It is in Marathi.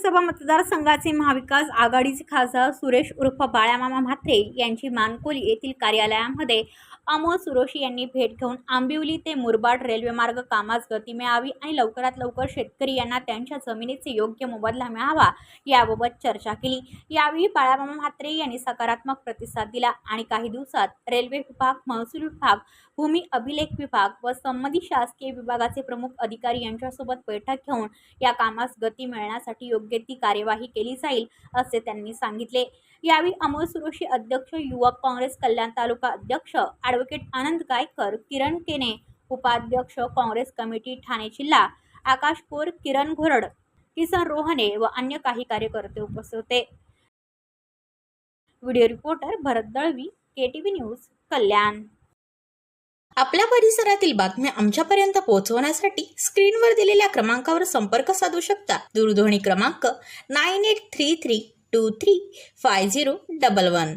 विधानसभा मतदारसंघाचे महाविकास आघाडीचे खासदार सुरेश उर्फ बाळ्यामामा म्हात्रे यांची मानकोली येथील कार्यालयामध्ये अमोल सुरोशी यांनी भेट घेऊन आंबिवली ते मुरबाड रेल्वेमार्ग कामास गती मिळावी आणि लवकरात लवकर शेतकरी यांना त्यांच्या जमिनीचे योग्य मोबदला मिळावा याबाबत चर्चा केली. यावेळी बाळामामा म्हात्रे यांनी सकारात्मक प्रतिसाद दिला आणि काही दिवसात रेल्वे विभाग महसूल विभाग भूमी अभिलेख विभाग व संबंधित शासकीय विभागाचे प्रमुख अधिकारी यांच्यासोबत बैठक घेऊन या कामास गती मिळण्यासाठी योग्य ती कार्यवाही केली जाईल असे त्यांनी सांगितले. यावेळी अमोल सुरोशी अध्यक्ष युवक काँग्रेस कल्याण तालुका अध्यक्ष ॲडव्होकेट आनंद गायकर किरण केने उपाध्यक्ष काँग्रेस कमिटी ठाणे जिल्हा आकाश कोर किरण घोरड किसन रोहने व अन्य काही कार्यकर्ते उपस्थित होते. Video reporter Bharat Dalvi K T V news Kalyan. आपल्या परिसरातील बातम्या आमच्यापर्यंत पोहोचवण्यासाठी स्क्रीनवर दिलेल्या क्रमांकावर संपर्क साधू शकता. दूरध्वनी क्रमांक nine eight three three two three five zero double one.